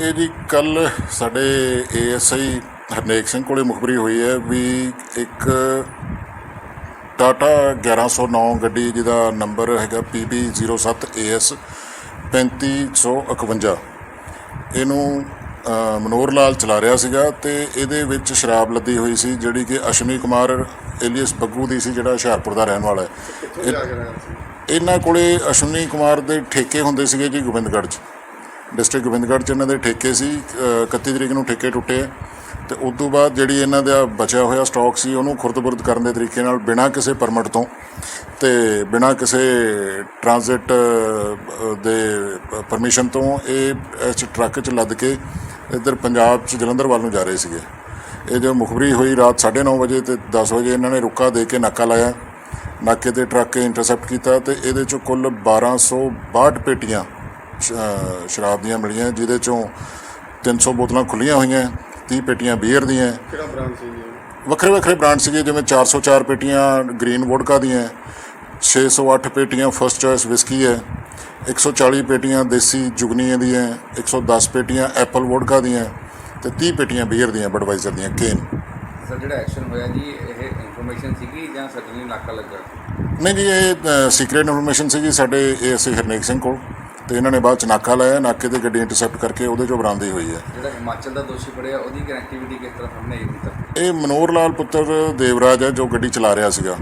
ਇਹ ਜੀ ਕੱਲ ਸਾਡੇ ਏਐਸਆਈ ਹਰਨੇਕ ਸਿੰਘ ਕੋਲੇ ਮੁਖਬਰੀ ਹੋਈ ਹੈ ਵੀ ਇੱਕ ਟਾਟਾ 1109 ਗੱਡੀ ਜਿਹਦਾ ਨੰਬਰ ਹੈਗਾ PB07AS 3551 ਇਹਨੂੰ ਅ, ਮਨੋਹਰ ਲਾਲ ਚਲਾ ਰਿਹਾ ਸੀਗਾ ਤੇ ਇਹਦੇ ਵਿੱਚ ਸ਼ਰਾਬ ਲੱਦੀ ਹੋਈ ਸੀ ਜਿਹੜੀ ਕਿ ਅਸ਼ਵਨੀ ਕੁਮਾਰ ਏਲੀਅਸ ਬੱਗੂ ਦੀ ਸੀ ਜਿਹੜਾ ਹੁਸ਼ਿਆਰਪੁਰ ਦਾ ਰਹਿਣ ਵਾਲਾ ਹੈ। ਇਹ- ਇਹਨਾਂ ਕੋਲੇ ਅਸ਼ਵਨੀ ਕੁਮਾਰ ਦੇ ਠੇਕੇ ਹੁੰਦੇ ਸੀਗੇ ਜੀ ਗੋਬਿੰਦਗੜ੍ਹ 'ਚ। ਡਿਸਟ੍ਰਿਕਟ ਗੋਬਿੰਦਗੜ੍ਹ 'ਚ ਇਹਨਾਂ ਦੇ ਠੇਕੇ ਸੀ ਅ, 31 ਤਰੀਕ ਨੂੰ ਠੇਕੇ ਟੁੱਟੇ ਆ। ਤੇ ਉਸ ਤੋਂ ਬਾਅਦ ਜਿਹੜੀ ਇਹਨਾਂ ਦਾ ਬਚਿਆ ਹੋਇਆ ਸਟਾਕ ਸੀ ਉਹਨੂੰ ਖੁਰਦ-ਬੁਰਦ ਕਰਨ ਦੇ ਤਰੀਕੇ ਨਾਲ ਬਿਨਾਂ ਕਿਸੇ ਪਰਮਿਟ ਤੋਂ ਤੇ ਬਿਨਾਂ ਕਿਸੇ ਟ੍ਰਾਂਜ਼ਿਟ ਦੇ ਪਰਮਿਸ਼ਨ ਤੋਂ ਇਹ ਇਸ ਟਰੱਕ 'ਚ ਲੱਦ ਕੇ ਇੱਧਰ ਪੰਜਾਬ 'ਚ ਜਲੰਧਰ ਵੱਲ ਨੂੰ ਜਾ ਰਹੇ ਸੀਗੇ। ਇਹ ਜੋ ਮੁਖਬਰੀ ਹੋਈ ਰਾਤ 9:30 ਵਜੇ ਤੇ 10 ਵਜੇ ਇਹਨਾਂ ਨੇ ਰੁੱਕਾ ਦੇ ਕੇ ਨਾਕਾ ਲਾਇਆ। ਨਾਕੇ ਤੇ ਟਰੱਕ ਇੰਟਰਸੈਪਟ ਕੀਤਾ ਤੇ ਇਹਦੇ ਚੋਂ ਕੁੱਲ 1262 ਪੇਟੀਆਂ ਸ਼- ਅ, ਸ਼ਰਾਬ ਦੀਆਂ ਮਿਲੀਆਂ ਜਿਹਦੇ ਚੋਂ 300 ਬੋਤਲਾਂ ਖੁੱਲੀਆਂ ਹੋਈਆਂ 30 ਪੇਟੀਆਂ ਬੀਅਰ ਦੀਆਂ। ਕਿਹੜਾ ਬ੍ਰਾਂਡ ਸੀ ਜੀ? ਵੱਖਰੇ ਵੱਖਰੇ ਬ੍ਰਾਂਡ ਸੀਗੇ ਜਿਵੇਂ 404 ਪੇਟੀਆਂ ਗ੍ਰੀਨ ਵੋਡਕਾ ਦੀਆਂ 608 ਪੇਟੀਆਂ ਫਰਸਟ ਚੋਇਸ ਵਿਸਕੀ ਹੈ 140 ਪੇਟੀਆਂ ਦੇਸੀ ਜੁਗਨੀਆਂ ਦੀਆਂ 110 ਪੇਟੀਆਂ ਐਪਲ ਵੋਡਕਾ ਦੀਆਂ ਤੇ 30 ਪੇਟੀਆਂ ਬੀਅਰ ਦੀਆਂ ਬਡਵਾਈਜ਼ਰ ਦੀਆਂ ਕੇਨ। ਸਰ ਜਿਹੜਾ ਐਕਸ਼ਨ ਹੋਇਆ ਜੀ ਇਹ ਇਨਫੋਰਮੇਸ਼ਨ ਸੀਗੀ ਜਾਂ ਸਡਨਲੀ ਨਾਕਾ ਲੱਗਾ? ਨਹੀਂ ਜੀ ਇਹ ਸੀਕ੍ਰੀਟ ਇਨਫੋਰਮੇਸ਼ਨ ਸੀ ਜੀ ਸਾਡੇ ਏਐਸਏ ਹਰਨੇਕ ਸਿੰਘ ਕੋਲ। ਤੇ ਇਹਨਾਂ ਨੇ ਬਾਅਦ ਚ ਨਾਕਾ ਲਾਇਆ ਨਾਕੇ ਤੇ ਗੱਡੀ ਇੰਟਰਸੈਪਟ ਕਰਕੇ ਉਹਦੇ ਚੋਂ ਬਰਾਮਦੀ ਹੋਈ ਹੈ। ਜਿਹੜਾ ਹਿਮਾਚਲ ਦਾ ਦੋਸ਼ੀ ਫੜਿਆ ਉਹਦੀ ਕਨੈਕਟੀਵਿਟੀ ਕਿਸ ਤਰ੍ਹਾਂ ਸਾਹਮਣੇ ਆਈ? ਹੁਣ ਤੱਕ ਇਹ ਮਨੋਹਰ ਲਾਲ ਪੁੱਤਰ ਦੇਵਰਾਜ ਹੈ ਜੋ ਗੱਡੀ ਚਲਾ ਰਿਹਾ ਸੀਗਾ।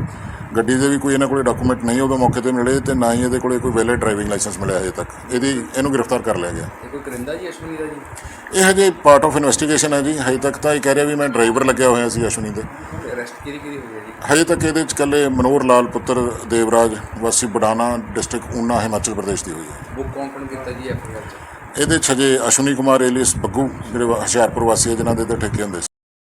ਗੱਡੀ ਦੇ ਵੀ ਕੋਈ ਇਹਨਾਂ ਕੋਲੇ ਡਾਕੂਮੈਂਟ ਨਹੀਂ ਉਦੋਂ ਮੌਕੇ ਤੇ ਮਿਲੇ ਤੇ ਨਾ ਹੀ ਇਹਦੇ ਕੋਲੇ ਕੋਈ ਵੈਲਿਡ ਡਰਾਈਵਿੰਗ ਲਾਇਸੈਂਸ ਮਿਲਿਆ ਹਜੇ ਤੱਕ। ਇਹਦੀ ਇਹਨੂੰ ਗ੍ਰਿਫਤਾਰ ਕਰ ਲਿਆ ਗਿਆ। ਇਹ ਕੋਈ ਕਰਿੰਦਾ ਜੀ ਅਸ਼ਵਨੀ ਦਾ ਜੀ? ਇਹ ਹਜੇ ਪਾਰਟ ਆਫ ਇਨਵੈਸਟੀਗੇਸ਼ਨ ਹੈ ਜੀ। ਹਜੇ ਤੱਕ ਤਾਂ ਇਹ ਕਹਿ ਰਿਹਾ ਵੀ ਮੈਂ ਡਰਾਈਵਰ ਲੱਗਿਆ ਹੋਇਆ ਸੀ ਅਸ਼ਵਨੀ ਦੇ। ਅਰੈਸਟ ਕਿਹਦੀ ਕਿਹਦੀ ਹੋਈ ਹੈ ਜੀ? ਹਜੇ ਤੱਕ ਇਹਦੇ ਚ ਕੱਲੇ ਮਨੋਹਰ ਲਾਲ ਪੁੱਤਰ ਦੇਵਰਾਜ ਵਾਸੀ ਬਡਾਨਾ ਡਿਸਟ੍ਰਿਕਟ ਊਨਾ ਹਿਮਾਚਲ ਪ੍ਰਦੇਸ਼ ਦੀ ਹੋਈ ਹੈ। ਬੁੱਕ ਕੌਣ ਕੀਤਾ ਜੀ ਐਫਆਈਆਰ ਚ? ਇਹਦੇ ਚ ਹਜੇ ਅਸ਼ਵਨੀ ਕੁਮਾਰ ਏਲੀਅਸ ਬੱਗੂ ਜਿਹੜੇ ਹੁਸ਼ਿਆਰਪੁਰ ਵਾਸੀ ਹੈ ਜਿਨ੍ਹਾਂ ਦੇ ਤੇ ਠੇਕੇ ਹੁੰਦੇ ਸੀ